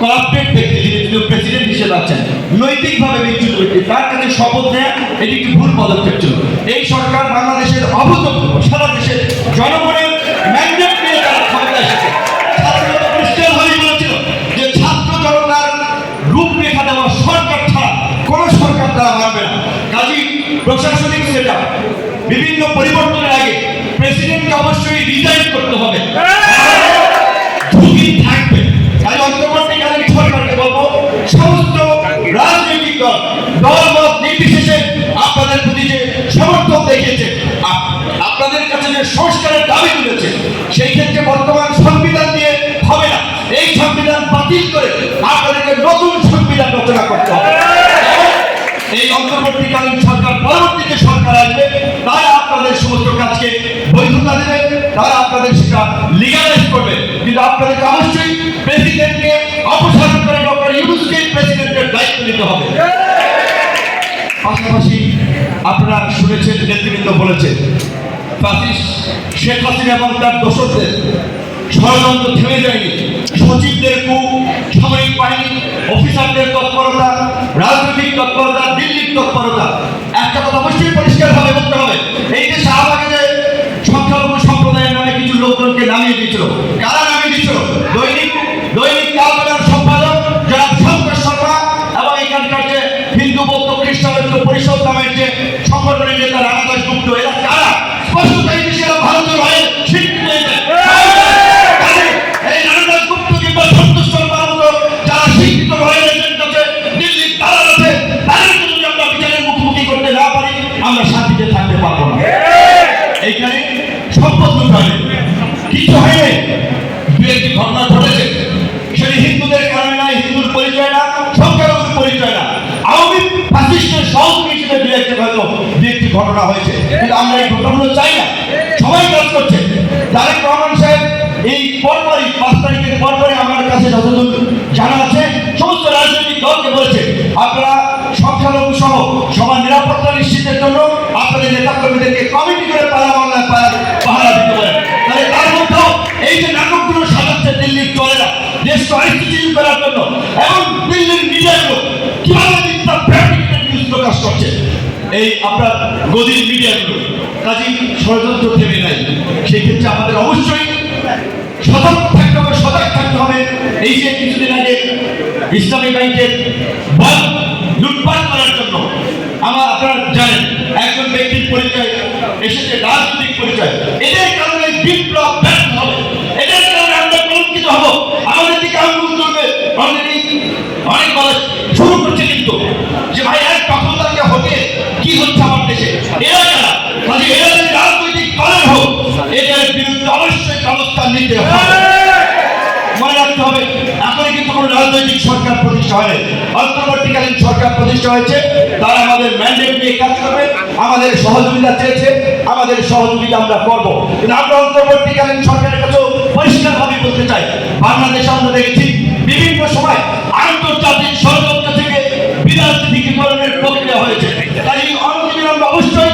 Corrupted ব্যক্তি যিনি president হিসেবে আছেন, নৈতিকভাবে বিচ্যুত ব্যক্তি, তার কাছে শপথ নেয়া, এটি একটি ভুল পদক্ষেপ ছিল। এই সরকার বাংলাদেশের অভূতপূর্ব, সারা দেশের জনগণের ম্যান্ডেট নিয়ে তারা ক্ষমতা এসেছে। যে ছাত্র জনতার রূপরেখা দেওয়া সরকার ছাড়া কোনো সরকার তারা মানবে না। কাজী প্রশাসনিক সেটা বিভিন্ন পরিবর্তনের আগে প্রেসিডেন্টকে অবশ্যই রিজাইন করতে হবে। আপনাদের সংবিধান রচনা করতে হবে। এই সরকার আসবে, তারা আপনাদের আপনাদের সেটা লিগালাইজ করবে। কিন্তু আপনাদেরকে অবশ্যই প্রেসিডেন্টকে অপসারণ দায়িত্ব হবে। পাশাপাশি আপনারা শুনেছেন নেতৃত্ব বলেছেন শেখ হাসিনা এবং তার দোষদের ষড়যন্ত্র থেমে যায়নি। সচিবদের ঘটনা হয়েছে। কিন্তু আমরা এই ঘটনাগুলো চাই না। সবাই কাজ করছে। তারেক রহমান সাহেব এই পরপরই, পাঁচ তারিখের পরপরই আমার কাছে যতদূর জানা আছে, সমস্ত রাজনৈতিক দলকে বলেছে, আপনারা সংখ্যালঘু সহ সবার নিরাপত্তা নিশ্চিতের জন্য আপনাদের নেতা কর্মীদেরকে কমিটি করে পাড়া বাংলায় পাহারা দিতে পারেন। তাহলে তার মধ্যেও এই যে নাটকগুলো সাজাচ্ছে দিল্লির চলেরা দেশকে অস্থিতিশীল করার জন্য। এবং দিল্লির মিডিয়াগুলো কীভাবে প্রকাশ করছে? এই আপনার গদির মিডিয়াগুলো কাজী ষড়যন্ত্র থেমে নাই। সেই ক্ষেত্রে আমাদের অবশ্যই সতর্ক থাকতে হবে, সজাগ থাকতে হবে। এই যে কিছুদিন আগে ইসলামী ব্যাংকের বল লুটপাট করার জন্য আমার আপনারা জানেন, একজন ব্যক্তির পরিচয় এসেছে, রাজনৈতিক পরিচয়। এদের কারণে বিপ্লব ব্যর্থ হবে। এদের কারণে আমরা কলঙ্কিত হব। আমাদের দিকে আঙ্গুল অলরেডি অনেক বলা শুরু করছে কিন্তু। বিরুদ্ধে অবশ্যই ব্যবস্থা নিতে হবে। মনে রাখতে হবে এখনই কিন্তু কোনো রাজনৈতিক সরকার প্রতিষ্ঠা হয় অন্তর্বর্তীকালীন সরকার প্রতিষ্ঠা হয়েছে তারা আমাদের ম্যান্ডেট নিয়ে কাজ করবে আমাদের সহযোগিতা চেয়েছে আমাদের সহযোগিতা আমরা করব। কিন্তু আমরা অন্তর্বর্তীকালীন সরকারের কাছেও পরিষ্কারভাবে বলতে চাই বাংলাদেশে আমরা দেখেছি বিভিন্ন সময় আন্তর্জাতিক ষড়যন্ত্র থেকে বিরাজনীতিকরণের প্রক্রিয়া হয়েছে। তাই এই অনতিবিলম্বে অবশ্যই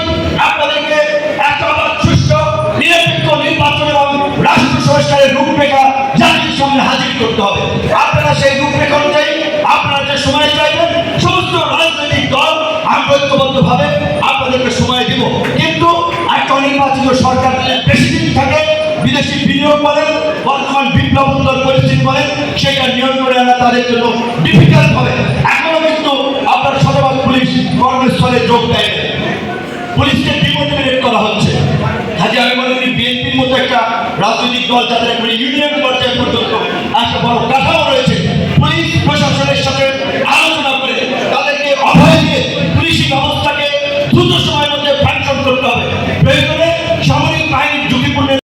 হাজির করতে হবে। আপনারা সেই রূপরেখা অনুযায়ী আপনারা যে সময় চাইবেন, সমস্ত রাজনৈতিক দল আমরা ঐক্যবদ্ধভাবে আপনাদেরকে সময় দিব। কিন্তু একটা অনির্বাচিত সরকার বেশি দিন থাকে, বিদেশি বিনিয়োগ বলেন বর্তমান বিপ্লবোত্তর পরিস্থিতি বলেন সেটা নিয়ন্ত্রণে আনা তাদের জন্য ডিফিকাল্ট হবে। এখনও কিন্তু আপনার শতভাগ পুলিশ কর্মস্থলে যোগ দেয় পুলিশকে ডিমোটিভেট করা হচ্ছে। কাজে আমি মনে করি বিএনপির মতো একটা রাজনৈতিক দল যাদের একবারে ইউনিয়ন পর্যায়ে পর্যন্ত বড় কাঠামো রয়েছে। পুলিশ প্রশাসনের সাথে